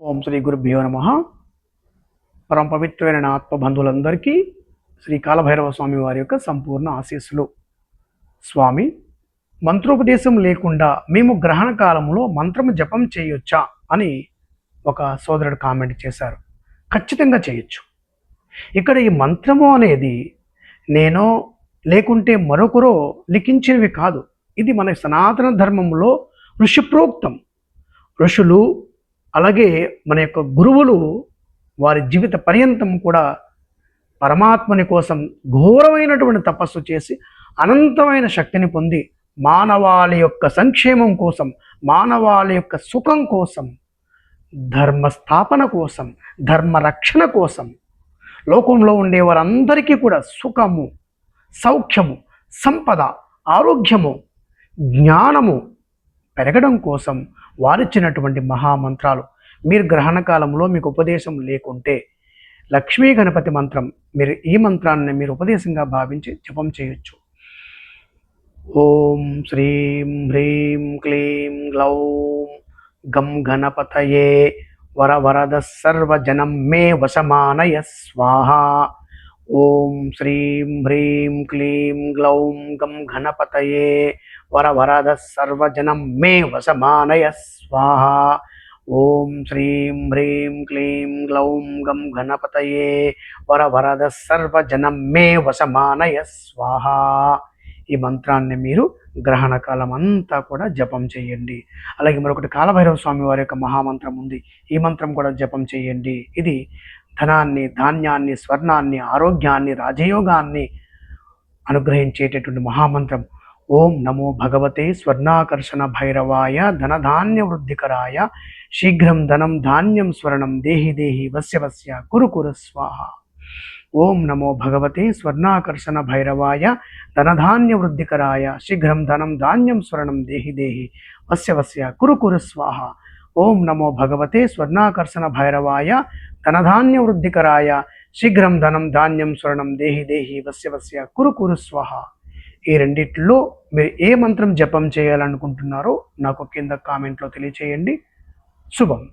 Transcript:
ఓం శ్రీ గురుభ్యో నమ. పరమ పవిత్రమైన నా ఆత్మబంధువులందరికీ శ్రీ కాలభైరవ స్వామి వారి యొక్క సంపూర్ణ ఆశీస్సులు. స్వామి మంత్రోపదేశం లేకుండా మేము గ్రహణ కాలంలో మంత్రము జపం చేయొచ్చా అని ఒక సోదరుడు కామెంట్ చేశారు. ఖచ్చితంగా చేయొచ్చు. ఇక్కడ ఈ మంత్రము అనేది నేనో లేకుంటే మరొకరో లిఖించినవి కాదు. ఇది మన సనాతన ధర్మంలో ఋషిప్రోక్తం. ఋషులు అలాగే మన యొక్క గురువులు వారి జీవిత పర్యంతం కూడా పరమాత్మని కోసం ఘోరమైనటువంటి తపస్సు చేసి అనంతమైన శక్తిని పొంది మానవాళి యొక్క సంక్షేమం కోసం మానవాళి యొక్క సుఖం కోసం ధర్మ స్థాపన కోసం ధర్మ రక్షణ కోసం లోకంలో ఉండే వారందరికీ కూడా సుఖము సౌఖ్యము సంపద ఆరోగ్యము జ్ఞానము పెరగడం కోసం వారిచ్చినటువంటి మహామంత్రాలు. మీరు గ్రహణ కాలంలో మీకు ఉపదేశం లేకుంటే లక్ష్మీ గణపతి మంత్రం మీరు ఈ మంత్రాన్ని మీరు ఉపదేశంగా భావించి జపం చేయొచ్చు. ఓం శ్రీం హ్రీం క్లీం గ్లౌం గం గణపతయే వర వరద సర్వజనం మే వశమానయ స్వాహ. ఓం శ్రీం హ్రీం క్లీం గ్లౌం గం గణపతయే వరవరద సర్వజనం మే వసమానయ స్వాహ. ఓం శ్రీం హ్రీం క్లీం గ్లౌం గం గణపతయే. వరవరద సర్వజనం మే వసమానయ స్వాహ. ఈ మంత్రాన్ని మీరు గ్రహణ కాలం అంతా కూడా జపం చేయండి. అలాగే మరొకటి కాలభైరవ స్వామి వారి యొక్క మహామంత్రం ఉంది. ఈ మంత్రం కూడా జపం చేయండి. ఇది ధనాన్ని ధాన్యాన్ని స్వర్ణాన్ని ఆరోగ్యాన్ని రాజయోగాన్ని అనుగ్రహించేటటువంటి మహామంత్రం. ఓం నమో భగవతే స్వర్ణాకర్షణ భైరవాయ ధనధాన్య వృద్ధికరాయ శీఘ్రం ధనం ధాన్యం స్వర్ణం దేహి దేహి వస్య వస్య కురు కురు స్వాహ ఓం నమో భగవతే స్వర్ణాకర్షణ భైరవాయ ధనధాన్య వృద్ధికరాయ శీఘ్రం ధనం ధాన్యం స్వర్ణం దేహి దేహి వస్య వస్య కురు కురు స్వాహ ఓం నమో భగవతే స్వర్ణాకర్షణ భైరవాయ ధనధాన్య వృద్ధికరాయ శీఘ్రం ధనం ధాన్యం స్వర్ణం దేహి దేహి వస్య వస్య కురు కురు స్వాహ ఈ రెండిట్లో మీరు ఏ మంత్రం జపం చేయాలనుకుంటున్నారో నాకు కింద కామెంట్లో తెలియచేయండి. శుభం.